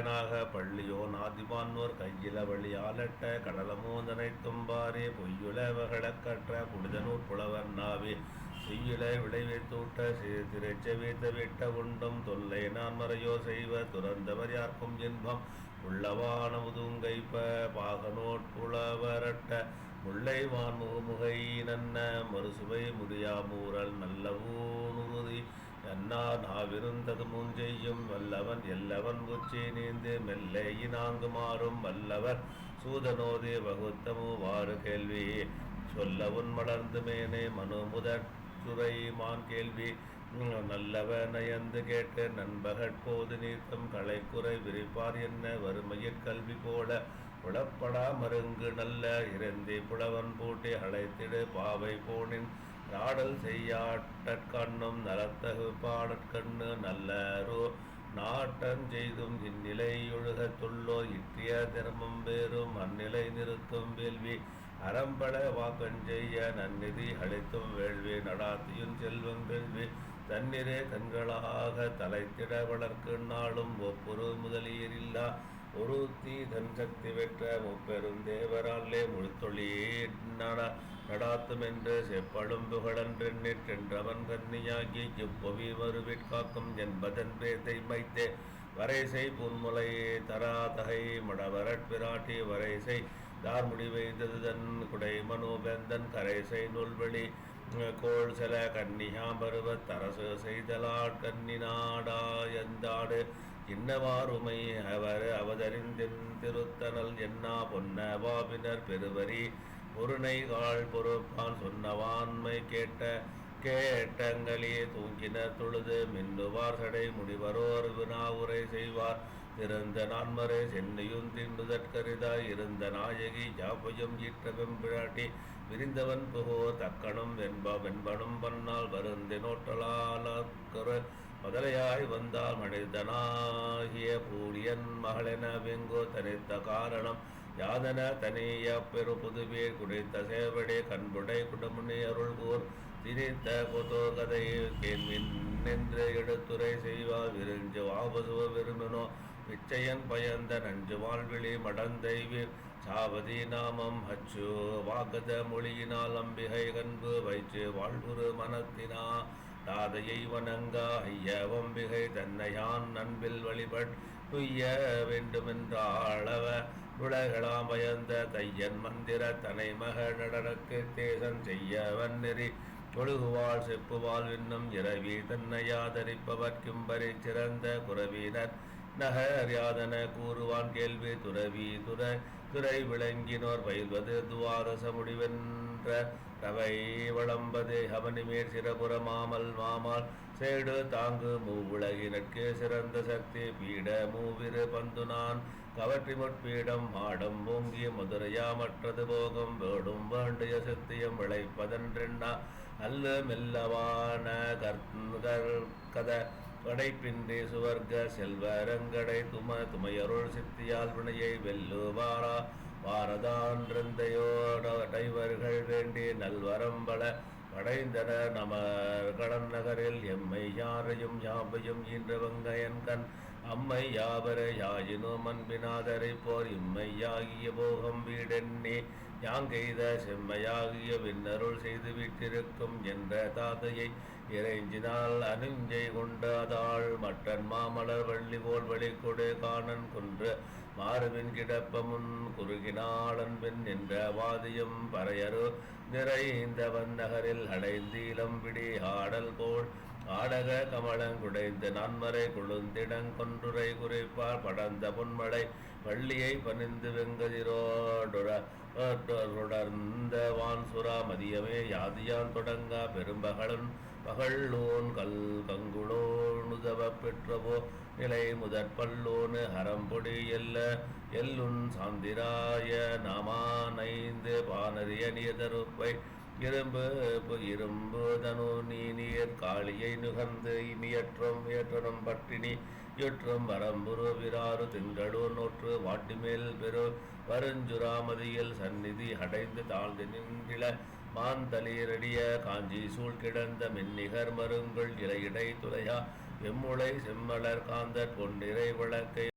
நாராயணாக பள்ளியோ நாதிமான்வோர் கையில வழியாலட்ட கடலமோதனை தும்பாரே பொய்யுல கற்ற புனிதனூர் புலவர் நாவே. செய்யுல விளைவித்தூட்ட திரைச்ச வீத்த விட்ட உண்டும் தொல்லை நான் மறையோ செய்வ துறந்தவர் யார்க்கும் இன்பம். உள்ளவான முதுங்கைப்ப பாகனோட் புலவரட்ட முல்லை வான் முகமுகை நன்ன மறுசுவை முடியாமூரல் நல்லவூனுறுதி அண்ணா நாவிருந்தது மூஞ்செய்யும் வல்லவன் எல்லவன் உச்சி நீந்து மெல்லையி நான்கு மாறும் வல்லவர். சூதனோதே வகுத்தமு வாறு கேள்வி. சொல்லவுன் மலர்ந்து மேனே மனு முதற் மான் கேள்வி. நல்லவ நயந்து கேட்டு நண்பகற்போது நீர்த்தம் களைக்குறை விரிப்பார் என்ன வறுமையிற் கல்வி போல. புலப்படா மருங்கு நல்ல இறந்தி புலவன் பூட்டி அழைத்திடு பாவை போனின். நாடல் செய்யாட்டற்கண்ணும் நலத்தகு பாடற்கண்ணு நல்லரோ. நாட்டம் செய்தும் இந்நிலை ஒழுகத்துள்ளோ இற்றிய திறமம் வேறும் அந்நிலை நிறுத்தும் வேள்வி. அறம்பட வாக்கஞ்செய்ய நன்னிதி அளித்தும் வேள்வி. நடாத்தியும் செல்வம் வேள்வி தன்னிரே கண்களாக தலைத்திட வளர்க்கு நாளும் ஒப்புரு முதலியரில்லா உருத்தி தன் சக்தி பெற்ற முப்பெரும் தேவராலே முழுத்தொழியே நடாத்தும் என்று செப்பழும் புகழன்றென்றவன் கன்னியாகி இப்பொவி வருவிற்காக்கும் என்பதன் பேத்தை மைத்தே வரைசை புன்முலையே தராதகை மடவரட் பிராட்டி வரைசை தார்முடி முடிவைந்தது தன் குடை மனோபந்தன் கரைசை நூல்வெளி கோள் செல கன்னியா தரசு செய்தலாட் கன்னி நாடாயந்தாடு இன்னவாறுமை அவர் அவதறிந்தின் திருத்தனல் என்னா பொன்ன வாபினர் பெருவரி. பொருணைகால் பொறுப்பான் சொன்னவான்மை கேட்ட கேட்டங்களே தூங்கினர் தொழுது மின்னுவார் சடை முடிவரோர் வினாவுரை செய்வார். திறந்த நான்மறை சென்னையும் திண்டுதற்கரிதாய் இருந்த நாயகி யாப்பையும் ஈட்ட வெம்பிராட்டி விரிந்தவன் புகோ தக்கணும் வெண்பா வெண்பனும் பன்னால் வருந்தி முதலையாய் வந்தால் மனிதனாகிய பூரியன் மகளென வெங்கோ தனித்த காரணம். யாதன தனிய பெரு புதுவே குடித்த சேவடே கண்புடை குடமுனி அருள்கூர் திணித்த கொதோ கதையை கேள்வின் நின்று எடுத்துரை செய்வா விரிஞ்சு வாபசுவ விரும்பினோ. பிச்சையன் பயந்த நஞ்சு வாழ்விழி மடந்தைவி சாவதி நாமம் அச்சு வாகத மொழியினால் அம்பிகை கண்பு வைச்சு வாழ்வுரு மனத்தினா. தாதையை வணங்கா ஐய தன்னையான் நண்பில் வழிபட் துய்ய வேண்டுமென்றாளவ உலகளாம் பயந்த தையன் மந்திர தனை மக தேசம் செய்ய வன்னெறி ஒழுகுவாள் செப்புவாள் விண்ணும் இரவி தன்னையாதரிப்பவர்க்கும் கிம்பரி சிறந்த குறவினர் நகர் யாதன கூறுவான் கேள்வி துறவி துற துறை விளங்கினோர் பயில்வது துவாரச முடிவென்ற தவை வளம்பது அவனிமேற் சிறபுற மாமல் மாமால் சேடு தாங்கு மூவுலகினற்கே சிறந்த சக்தி பீட மூவிரு பந்து நான் கவற்றி முற்பீடம் மாடம் மூங்கிய மதுரையா மற்றது போகம். வேடும் வேண்டிய சித்தியம் விளைப்பதன்றெண்ணா அல்ல மெல்லவான கற்கத படைப்பின்றி சுவர்க்க செல்வரங்கடை தும துமையருள் சித்தியால் வினையை வெல்லுவாரா? பாரதான்றந்தையோடைவர்கள் வேண்டி நல்வரம்பல படைந்தன நமர் கடன் நகரில். எம்மை யாரையும் யாபையும் ஈன்ற வங்கையன் கண். அம்மை யாவர யாயினும் அன்பினாதரை போர். இம்மை யாகிய போகம் வீடென்னே யாங்கெய்த செம்மையாகிய விண்ணருள் செய்து விட்டிருக்கும் என்ற தாதையை இறைஞ்சினால் அனுஞ்சை கொண்டதாள் மட்டன் மாமலர் வள்ளி போல் வெளிக்கொடு காணன் குன்று மாறுவின் கிடப்பமுன் குறுகினாளன் பின் என்ற வாதியம் பறையரு நிறைந்தவன் நகரில் அடைந்தீலம் விடி ஆடல் போல் ஆடக கமலங்குடைந்து நான்மறை கொழுந்திடங் கொன்றுரை குறிப்பார் படர்ந்த பொன்மழை வள்ளியை பணிந்து வெங்கதிரோடுடர்ந்த வான் சுரா மதியமே யாதியான் தொடங்கா பெரும்பகலன் பகல்லோன் கல் கங்குளோனுதவ பெற்றவோ நிலை முதற் பல்லோனு ஹரம்பொடி எல்ல எல்லுன் சாந்திராய நாமானைந்து பானரிய நீதருப்பை இரும்பு இரும்பு தனு நீ நீர் காளியை நுகர்ந்து இனியற்றும் ஏற்றனும் பட்டினி யுற்றும் வரம்புரு விராறு திங்களூர் நோற்று வாட்டிமேல் பெரு வருஞ்சுராமதியில் சந்நிதி அடைந்து தாழ்ந்து நின்றில மாந்தளிரடிய காஞ்சி சூழ் கிடந்த மின்னிகர் மருங்குள் இலையிடை துளையா வெம்முளை செம்மலர் காந்தற் பொன்னிறை விளக்கை